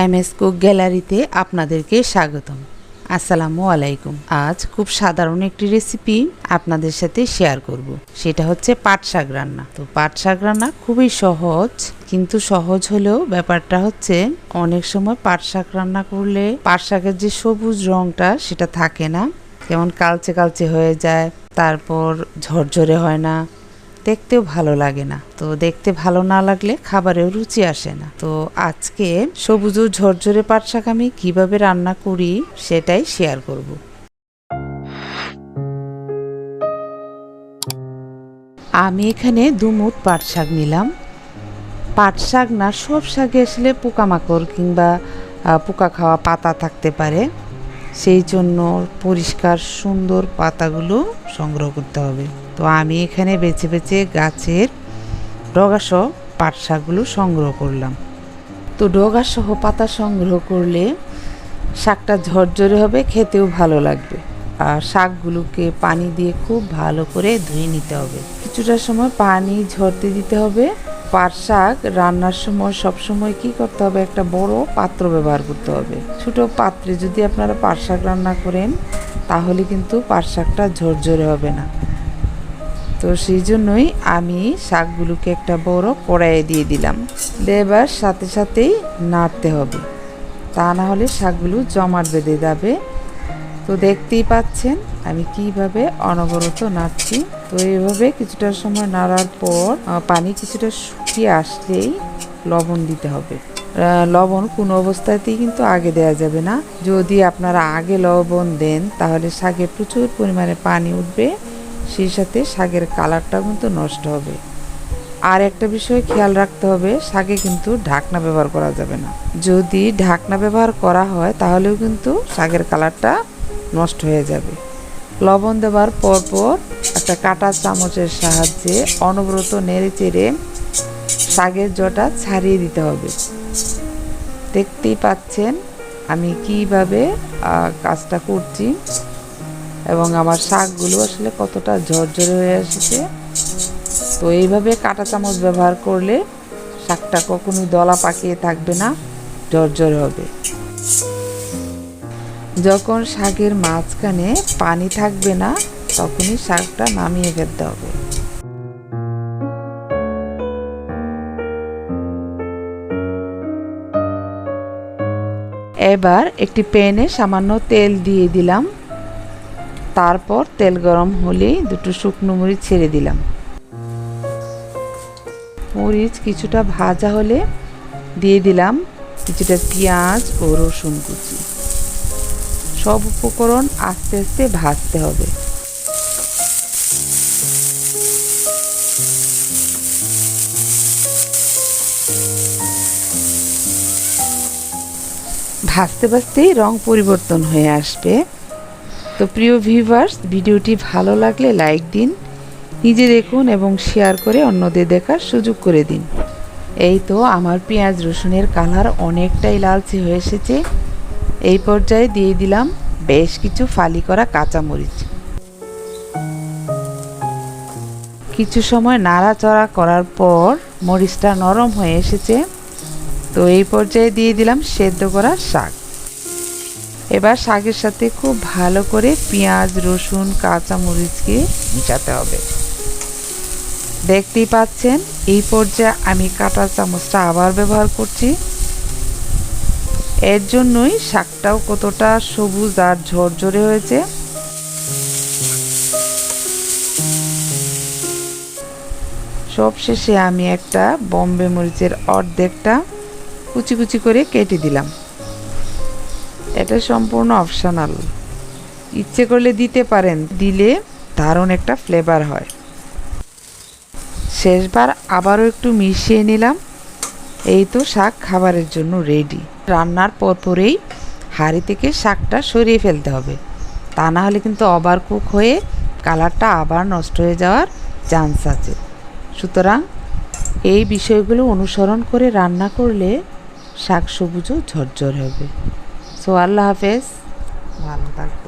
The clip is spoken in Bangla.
এম এস কুক গ্যালারিতে আপনাদেরকে স্বাগতম। আসসালামু আলাইকুম। আজ খুব সাধারণ একটি রেসিপি আপনাদের সাথে শেয়ার করব। সেটা হচ্ছে পাট শাক রান্না। তো পাট শাক রান্না খুবই সহজ, কিন্তু সহজ হলেও ব্যাপারটা হচ্ছে অনেক সময় পাট শাক রান্না করলে পাট শাকের যে সবুজ রংটা সেটা থাকে না। যেমন কালচে কালচে হয়ে যায়, তারপর ঝরঝরে হয় না। দেখতেও ভালো লাগে না। তো দেখতে ভালো না লাগলে খাবারেও রুচি আসে না। তো আজকে সবুজ ও ঝরঝরে পাট শাক আমি কীভাবে রান্না করি সেটাই শেয়ার করব। আমি এখানে দুমুট পাট শাক নিলাম। পাট শাক না, সব শাকে আসলে পোকামাকড় কিংবা পোকা খাওয়া পাতা থাকতে পারে। সেই জন্য পরিষ্কার, সুন্দর পাতাগুলো সংগ্রহ করতে হবে। তো আমি এখানে বেছে বেছে গাছের ডগাসহ পাট শাকগুলো সংগ্রহ করলাম। তো ডগাসহ পাতা সংগ্রহ করলে শাকটা ঝরঝরে হবে, খেতেও ভালো লাগবে। আর শাকগুলোকে পানি দিয়ে খুব ভালো করে ধুয়ে নিতে হবে। কিছুটা সময় পানি ঝরতে দিতে হবে। পাট শাক রান্নার সময় সব সময় কি করতে হবে? একটা বড় পাত্র ব্যবহার করতে হবে। ছোট পাত্রে যদি আপনারা পাট শাক রান্না করেন, তাহলে কিন্তু পাট শাকটা ঝরঝরে হবে না। তো সেই জন্যই আমি শাকগুলোকে একটা বড় কড়াইয়ে দিয়ে দিলাম। দেবার সাথে সাথেই নাড়তে হবে। তা না হলে শাকগুলো জমাট বেঁধে যাবে। তো দেখতেই পাচ্ছেন, আমি কীভাবে অনবরত নাড়ছি। তো এইভাবে কিছুটা সময় নাড়ার পর পানি কিছুটা শুকিয়ে আসলেই লবণ দিতে হবে। লবণ কোনো অবস্থাতেই কিন্তু আগে দেওয়া যাবে না। যদি আপনারা আগে লবণ দেন, তাহলে শাকে প্রচুর পরিমাণে পানি উঠবে, সেই সাথে শাকের কালারটাও কিন্তু নষ্ট হবে। আর একটা বিষয় খেয়াল রাখতে হবে, শাকে কিন্তু ঢাকনা ব্যবহার করা যাবে না। যদি ঢাকনা ব্যবহার করা হয়, তাহলেও কিন্তু শাকের কালারটা নষ্ট হয়ে যাবে। লবণ দেওয়ার পর পর একটা কাটা চামচের সাহায্যে অনবরত নেড়ে চেড়ে শাকের জটা ছাড়িয়ে দিতে হবে। দেখতেই পাচ্ছেন আমি কীভাবে কাজটা করছি এবং আমার শাকগুলো আসলে কতটা ঝরঝরে হয়ে এসেছে। তো এইভাবে কাঁটা চামচ ব্যবহার করলে শাকটা কখনোই দলা পাকিয়ে থাকবে না, ঝরঝরে হবে। যখন শাকের মাঝখানে পানি থাকবে না, তখনই শাকটা নামিয়ে ফেলতে হবে। এবার একটি প্যানে সামান্য তেল দিয়ে দিলাম। তারপর তেল গরম হলেই দুটো শুকনো মরিচ ছেড়ে দিলাম। মরিচ কিছুটা ভাজা হলে দিয়ে দিলাম কিছুটা পেঁয়াজ ও রসুন কুচি। সব উপকরণ আস্তে আস্তে ভাজতে হবে। ভাজতে ভাজতেই রং পরিবর্তন হয়ে আসবে। তো প্রিয় ভিউভার্স ভিডিওটি ভালো লাগলে লাইক দিন, নিজে দেখুন এবং শেয়ার করে অন্যদের দেখার সুযোগ করে দিন। এই তো আমার পেঁয়াজ রসুনের কালার অনেকটাই লালচে হয়ে এসেছে। এই পর্যায়ে দিয়ে দিলাম বেশ কিছু ফালি করা কাঁচামরিচ। কিছু সময় নাড়াচড়া করার পর মরিচটা নরম হয়ে এসেছে। তো এই পর্যায়ে দিয়ে দিলাম সেদ্ধ করা শাক। এবার শাকের সাথে খুব ভালো করে পেঁয়াজ, রসুন, কাঁচামরিচকে মিশাতে হবে। দেখতেই পাচ্ছেন, এই পর্যায়ে আমি কাঁটা চামচটা আবার ব্যবহার করছি। এর জন্যই শাকটাও কতটা সবুজ আর ঝরঝরে হয়েছে। সবশেষে আমি একটা বম্বে মরিচের অর্ধেকটা কুচি কুচি করে কেটে দিলাম। এটা সম্পূর্ণ অপশনাল। ইচ্ছে করলে দিতে পারেন, দিলে দারুণ একটা ফ্লেভার হয়। শেষবার আবারও একটু মিশিয়ে নিলাম। এই তো শাক খাবারের জন্য রেডি রান্নার পরপরেই হাঁড়ি থেকে শাকটা সরিয়ে ফেলতে হবে। তা না হলে কিন্তু ওভার কুক হয়ে কালারটা আবার নষ্ট হয়ে যাওয়ার চান্স আছে। সুতরাং এই বিষয়গুলো অনুসরণ করে রান্না করলে শাক সবুজও ঝরঝর হবে। সো আল্লাহ হাফেজ। ভালো থাকবে